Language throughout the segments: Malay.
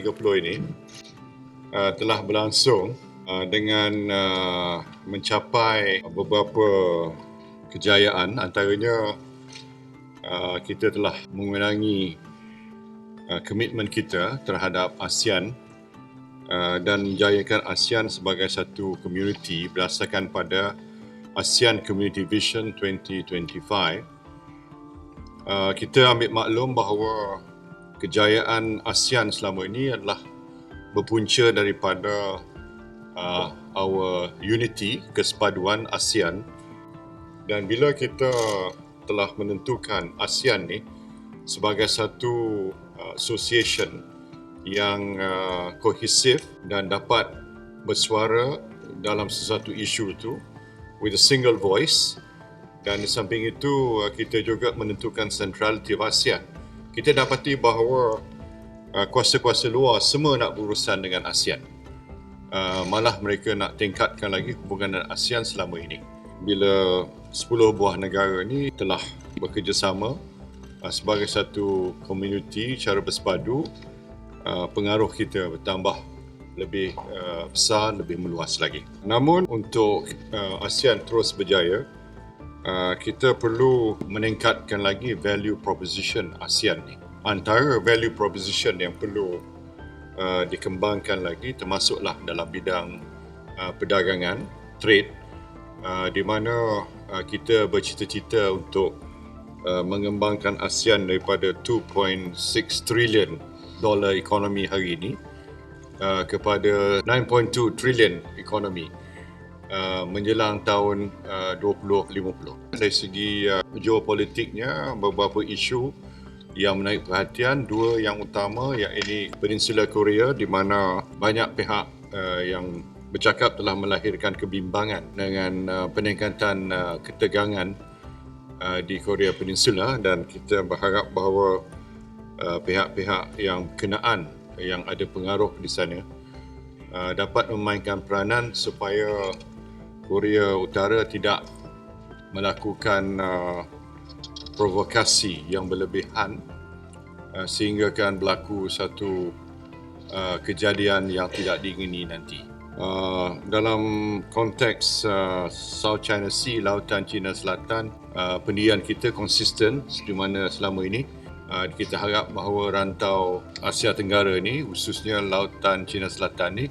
ke-30 ini uh, telah berlangsung uh, dengan uh, mencapai beberapa kejayaan antaranya uh, kita telah mengurangi uh, komitmen kita terhadap ASEAN uh, dan menjayakan ASEAN sebagai satu komuniti berdasarkan pada ASEAN Community Vision 2025. Uh, kita ambil maklum bahawa kejayaan ASEAN selama ini adalah berpunca daripada uh, our unity, kesepaduan ASEAN dan bila kita telah menentukan ASEAN ni sebagai satu uh, association yang uh, kohesif dan dapat bersuara dalam sesuatu isu itu with a single voice dan di samping itu uh, kita juga menentukan centrality of ASEAN. Kita dapati bahawa uh, kuasa-kuasa luar semua nak berurusan dengan ASEAN. Uh, malah mereka nak tingkatkan lagi hubungan dengan ASEAN selama ini. Bila 10 buah negara ini telah bekerjasama uh, sebagai satu komuniti cara bersepadu uh, pengaruh kita bertambah lebih uh, besar, lebih meluas lagi. Namun untuk uh, ASEAN terus berjaya, uh, kita perlu meningkatkan lagi value proposition ASEAN ni. Antara value proposition yang perlu uh, dikembangkan lagi termasuklah dalam bidang uh, perdagangan, trade, uh, di mana uh, kita bercita-cita untuk uh, mengembangkan ASEAN daripada 2.6 trilion dolar ekonomi hari ini uh, kepada 9.2 trilion ekonomi uh, menjelang tahun uh, 2050. Dari segi uh, geopolitiknya beberapa isu yang menarik perhatian dua yang utama iaitu Peninsula Korea di mana banyak pihak uh, yang bercakap telah melahirkan kebimbangan dengan uh, peningkatan uh, ketegangan uh, di Korea Peninsula dan kita berharap bahawa uh, pihak-pihak yang kenaan yang ada pengaruh di sana uh, dapat memainkan peranan supaya Korea Utara tidak melakukan uh, provokasi yang berlebihan uh, sehingga kan berlaku satu uh, kejadian yang tidak diingini nanti. Uh, dalam konteks uh, South China Sea, Lautan China Selatan, uh, pendirian kita konsisten di mana selama ini uh, kita harap bahawa rantau Asia Tenggara ini, khususnya Lautan China Selatan ini,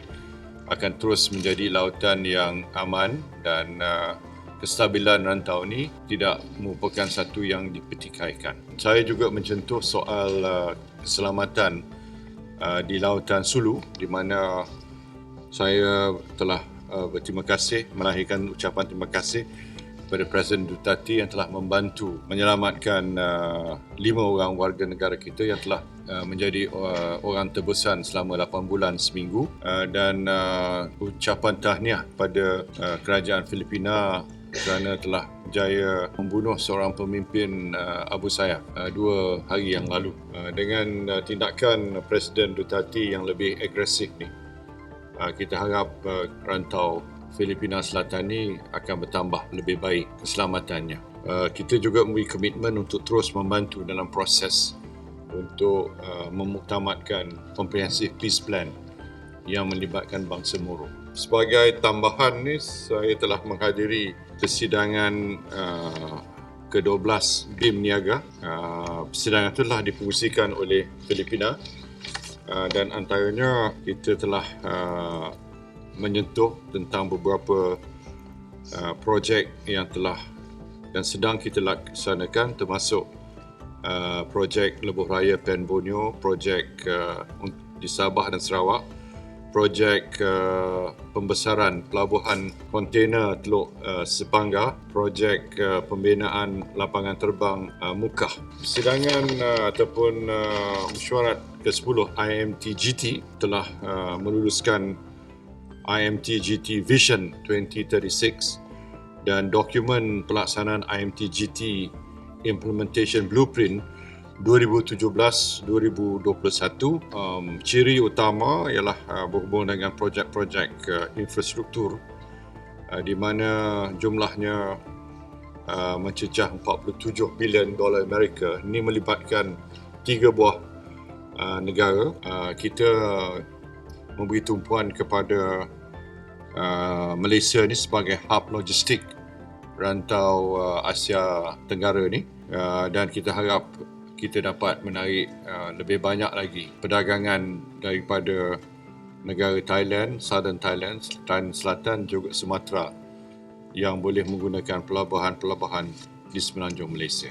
akan terus menjadi lautan yang aman dan uh, kestabilan rantau ini tidak merupakan satu yang dipertikaikan. Saya juga mencentuh soal uh, keselamatan uh, di Lautan Sulu di mana saya telah uh, berterima kasih melahirkan ucapan terima kasih kepada Presiden Duterte yang telah membantu menyelamatkan uh, lima orang warga negara kita yang telah uh, menjadi uh, orang tebusan selama 8 bulan seminggu. Uh, dan uh, ucapan tahniah pada uh, kerajaan Filipina kerana telah jaya membunuh seorang pemimpin uh, Abu Sayyaf uh, dua hari yang lalu. Uh, dengan uh, tindakan Presiden Duterte yang lebih agresif ni. Uh, kita harap uh, rantau Filipina Selatan ini akan bertambah lebih baik keselamatannya. Uh, kita juga memberi komitmen untuk terus membantu dalam proses untuk uh, memuktamadkan comprehensive peace plan yang melibatkan bangsa Moro. Sebagai tambahan ni, saya telah menghadiri persidangan uh, ke-12 BIM Niaga. Uh, persidangan itu telah difungsikan oleh Filipina uh, dan antaranya kita telah uh, menyentuh tentang beberapa uh, projek yang telah dan sedang kita laksanakan termasuk uh, projek Lebuh Raya Pen Borneo, projek uh, di Sabah dan Sarawak, projek uh, pembesaran pelabuhan kontena Teluk uh, Sepangga, projek uh, pembinaan lapangan terbang uh, Mukah. Sidangan uh, ataupun uh, mesyuarat ke-10 IMTGT telah uh, meluluskan IMT-GT Vision 2036 dan dokumen pelaksanaan IMT-GT Implementation Blueprint 2017-2021. Um, ciri utama ialah uh, berhubung dengan projek-projek uh, infrastruktur uh, di mana jumlahnya uh, mencecah 47 bilion dolar Amerika. Ini melibatkan tiga buah uh, negara. Uh, kita memberi tumpuan kepada uh, Malaysia ni sebagai hub logistik rantau uh, Asia Tenggara ni uh, dan kita harap kita dapat menarik uh, lebih banyak lagi perdagangan daripada negara Thailand, Southern Thailand, dan Selatan juga Sumatera yang boleh menggunakan pelabuhan-pelabuhan di semenanjung Malaysia.